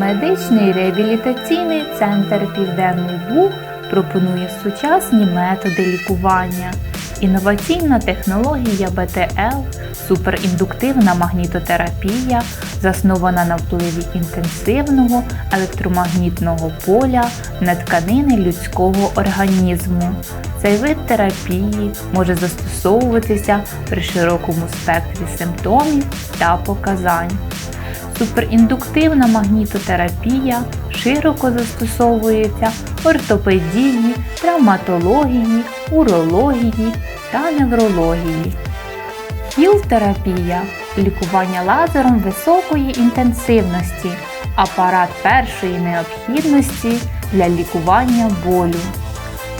Медичний реабілітаційний центр Південний Буг пропонує сучасні методи лікування. Інноваційна технологія БТЛ, суперіндуктивна магнітотерапія, заснована на впливі інтенсивного електромагнітного поля на тканини людського організму. Цей вид терапії може застосовуватися при широкому спектрі симптомів та показань. Суперіндуктивна магнітотерапія широко застосовується в ортопедії, травматології, урології та неврології. Хіл-терапія лікування лазером високої інтенсивності, апарат першої необхідності для лікування болю.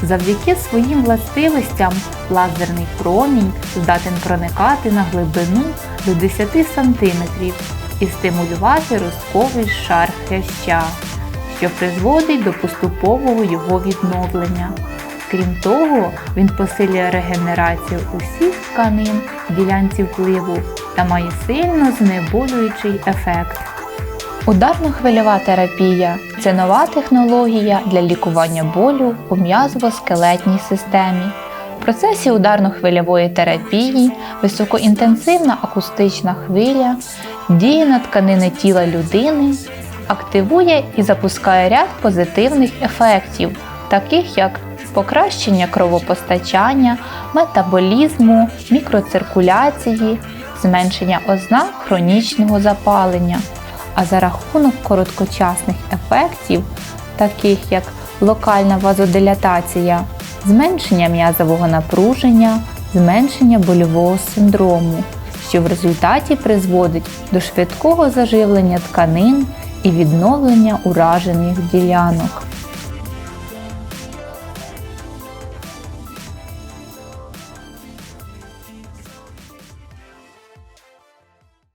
Завдяки своїм властивостям лазерний промінь здатен проникати на глибину до 10 см і стимулювати ростковий шар хряща, що призводить до поступового його відновлення. Крім того, він посилює регенерацію усіх тканин ділянці впливу та має сильно знеболюючий ефект. Ударно-хвильова терапія це нова технологія для лікування болю у м'язово-скелетній системі. В процесі ударно-хвильової терапії високоінтенсивна акустична хвиля діє на тканини тіла людини, активує і запускає ряд позитивних ефектів, таких як покращення кровопостачання, метаболізму, мікроциркуляції, зменшення ознак хронічного запалення. А за рахунок короткочасних ефектів, таких як локальна вазодилатація, зменшення м'язового напруження, зменшення больового синдрому, що в результаті призводить до швидкого заживлення тканин і відновлення уражених ділянок.